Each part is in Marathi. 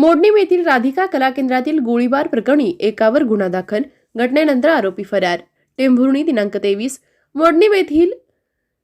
मोडणीम येथील राधिका कला केंद्रातील गोळीबार प्रकरणी एकावर गुन्हा दाखल. घटनेनंतर आरोपी फरार. टेंभुर्णी दिनांक तेवीस. मोडणीम येथील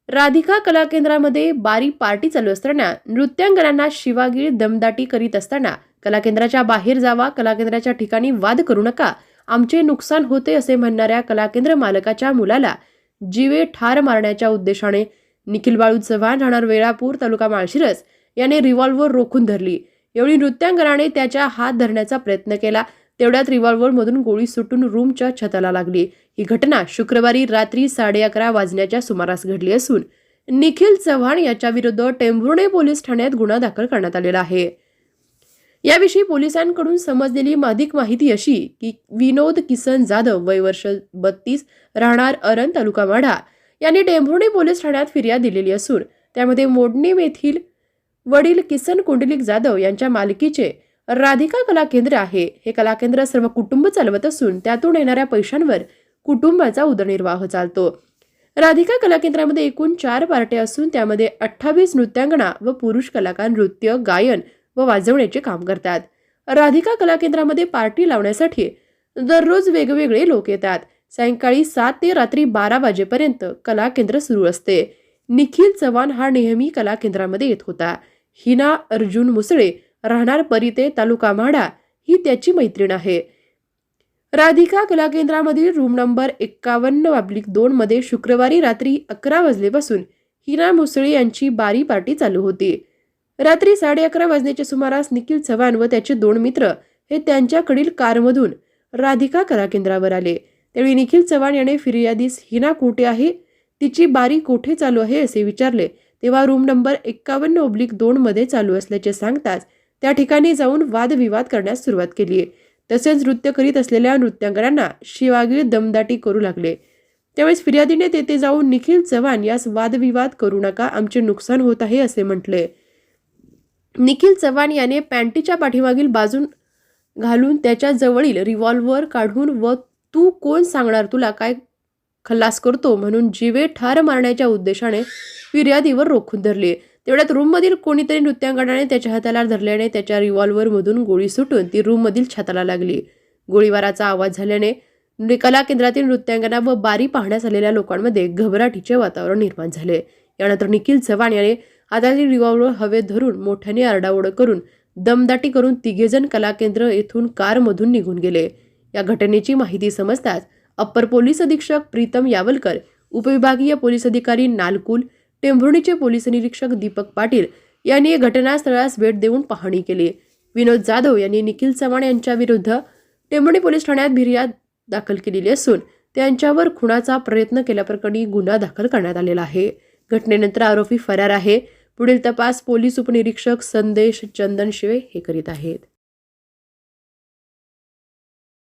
राधिका कला केंद्रामध्ये बारी पार्टी चालू असताना नृत्यांगनांना शिवागीर दमदाटी करीत असताना कला केंद्राच्या बाहेर जावा कला केंद्राच्या ठिकाणी वाद करू नका आमचे नुकसान होते असे म्हणणाऱ्या कला केंद्र मालकाच्या मुलाला जीवे ठार मारण्याच्या उद्देशाने निखिल बाळू चव्हाण राहणार वेळापूर तालुका माळशिरस याने रिव्हॉल्व्हर रोखून धरली. एवढी नृत्यांगनाने त्याच्या हात धरण्याचा प्रयत्न केला. तेवढ्यात रिव्हॉल्वरमधून गोळी सुटून रूमच्या छताला लागली. ही घटना शुक्रवारी रात्री साडे अकरा वाजण्याच्या सुमारास घडली असून निखिल चव्हाण याच्याविरुद्ध टेंभुर्णे पोलीस ठाण्यात गुन्हा दाखल करण्यात आलेला आहे. याविषयी पोलिसांकडून समजलेली अधिक माहिती अशी की विनोद किसन जाधव वय वर्ष बत्तीस राहणार अरण तालुका माढा यांनी टेंभुर्णी पोलीस ठाण्यात फिर्याद दिलेली असून त्यामध्ये मोडणीम येथील वडील किसन कुंडलिक जाधव यांच्या मालकीचे राधिका कला केंद्र आहे. हे कला केंद्र सर्व कुटुंब चालवत असून त्यातून येणाऱ्या पैशांवर कुटुंबाचा उदरनिर्वाह चालतो. राधिका कला केंद्रामध्ये एकूण चार पार्ट्या असून त्यामध्ये अठ्ठावीस नृत्यांगणा व पुरुष कलाकार नृत्य गायन व वाजवण्याचे काम करतात. राधिका कला केंद्रामध्ये पार्टी लावण्यासाठी दररोज वेगवेगळे लोक येतात. सायंकाळी सात ते रात्री बारा वाजेपर्यंत कला केंद्र सुरू असते. निखिल चव्हाण हा नेहमी कला केंद्रामध्ये येत होता. हिना अर्जुन मुसळे राहणार परिते तालुका म्हाडा ही त्याची मैत्रीण आहे. राधिका कला केंद्रामधील रूम नंबर एक्कावन्न वाबलिक दोन मध्ये शुक्रवारी रात्री अकरा वाजलेपासून हिना मुसळे यांची बारी पार्टी चालू होती. रात्री साडे अकरा वाजण्याच्या सुमारास निखिल चव्हाण व त्याचे दोन मित्र हे त्यांच्याकडील कारमधून राधिका कला केंद्रावर आले. त्यावेळी निखिल चव्हाण याने फिर्यादीस हिना कोठे आहे? तिची बारी कोठे चालू आहे? असे विचारले. तेव्हा रूम नंबर एक्कावन्न ओब्लिक दोनमध्ये चालू असल्याचे सांगताच त्या ठिकाणी जाऊन वादविवाद करण्यास सुरुवात केली तसेच नृत्य करीत असलेल्या नृत्यांगनांना शिवागीर दमदाटी करू लागले. त्यावेळेस फिर्यादीने तेथे जाऊन निखिल चव्हाण यास वादविवाद करू नका आमचे नुकसान होत आहे असे म्हटले. निखिल चव्हाण याने पॅन्टीच्या पाठीमागील बाजून घालून त्याच्या जवळील काढून व तू कोण सांगणार तुला काय खल्लास करतो म्हणून जीवे ठार मारण्याच्या उद्देशाने फिर्यादीवर रोखून धरले. तेवढ्यात रूममधील कोणीतरी नृत्यांगनाने त्याच्या हाताला धरल्याने त्याच्या रिव्हॉल्वरमधून गोळी सुटून ती रूममधील छाताला लागली. गोळीबाराचा आवाज झाल्याने कला केंद्रातील नृत्यांगना व बारी पाहण्यास आलेल्या लोकांमध्ये घबराटीचे वातावरण निर्माण झाले. यानंतर निखिल चव्हाण याने हातातील रिव्हॉल्वर हवेत धरून मोठ्याने आरडाओरड करून दमदाटी करून तिघेजण कला केंद्र येथून कारमधून निघून गेले. या घटनेची माहिती समजताच अप्पर पोलीस अधीक्षक प्रीतम यावलकर उपविभागीय पोलीस अधिकारी नालकुल टेंभुर्णीचे पोलीस निरीक्षक दीपक पाटील यांनी घटनास्थळास भेट देऊन पाहणी केली. विनोद जाधव यांनी निखिल चव्हाण यांच्या विरुद्ध टेंभुर्णी पोलीस ठाण्यात फिर्याद दाखल केलेली असून त्यांच्यावर खुनाचा प्रयत्न केल्याप्रकरणी गुन्हा दाखल करण्यात आलेला आहे. घटनेनंतर आरोपी फरार आहे. पुढील तपास पोलीस उपनिरीक्षक संदेश चंदन शिवे हे करीत आहेत.